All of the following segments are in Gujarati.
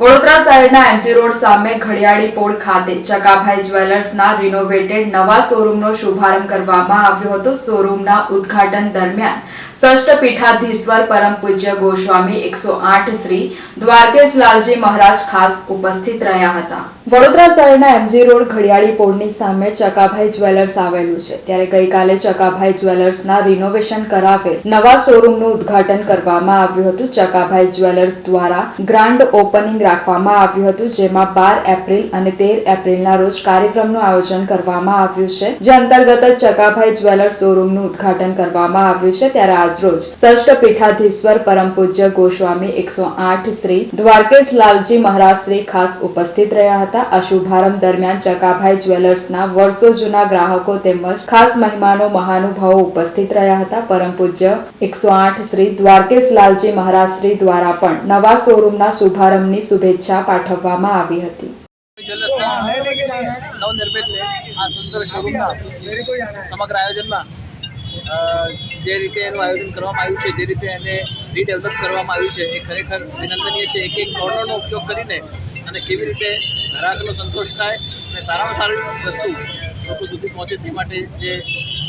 વડોદરા શહેરના એમજી રોડ સામે ઘડિયાળી પોળ ખાતે ચકાભાઈ જ્વેલર્સના રિનોવેટેડ નવા શોરૂમનો શુભારંભ કરવામાં આવ્યો હતો. શોરૂમના ઉદ્ઘાટન દરમિયાન ષષ્ઠ પીઠાધીશ્વર પરમ પૂજ્ય ગોસ્વામી એકસો શ્રી દ્વારકેશ લાલજી મહારાજ ખાસ ઉપસ્થિત રહ્યા હતા. વડોદરા શહેરના એમજી રોડ ઘડિયાળી પોળની સામે ચકાભાઈ જ્વેલર્સ આવેલું છે. ત્યારે ગઈકાલે ચકાભાઈ જ્વેલર્સના રિનોવેશન કરાવેલ નવા શોરૂમનું ઉદ્ઘાટન કરવામાં આવ્યું હતું. ચકાભાઈ જ્વેલર્સ દ્વારા ગ્રાન્ડ ઓપનિંગ રાખવામાં આવ્યું હતું, જેમાં બાર એપ્રિલ અને તેર એપ્રિલના રોજ કાર્યક્રમનું આયોજન કરવામાં આવ્યું છે, જે અંતર્ગત ચકાભાઈ જ્વેલર્સ શોરૂમનું ઉદઘાટન કરવામાં આવ્યું છે. ત્યારે આજરોજ ષષ્ઠ પીઠાધીશ્વર પરમ પૂજ્ય ગોસ્વામી એકસો આઠ શ્રી દ્વારકેશ લાલજી મહારાજ શ્રી ખાસ ઉપસ્થિત રહ્યા હતા. આ શુભારંભ દરમિયાન ચકાભાઈ જ્વેલર્સના વર્ષો જૂના ગ્રાહકો તેમજ ખાસ મહેમાનો મહાનુભાવો ઉપસ્થિત રહ્યા હતા. પરમ પૂજ્ય એકસો આઠ શ્રી દ્વારકેશ લાલજી મહારાજ શ્રી દ્વારા પણ નવા શોરૂમના શુભારંભની શુભેચ્છા પાઠવવામાં આવી હતી. નવનિર્મિત આ સુંદર શોરૂમના સમગ્ર આયોજનમાં જે રીતે એનું આયોજન કરવામાં આવ્યું છે, જે રીતે એને રીડેવલપ કરવામાં આવ્યું છે, એ ખરેખર અભિનંદનીય છે. એક એક કોર્નરનો ઉપયોગ કરીને અને કેવી રીતે ગ્રાહકનો સંતોષ થાય અને સારામાં સારી વસ્તુ લોકો સુધી પહોંચે તે માટે જે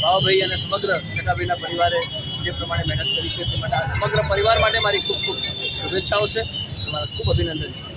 ભાવભાઈ અને સમગ્ર ચકાભાઈના પરિવારે જે પ્રમાણે મહેનત કરી છે, તે માટે આ સમગ્ર પરિવાર માટે મારી ખૂબ ખૂબ શુભેચ્છાઓ છે. તમારા ખૂબ અભિનંદન છે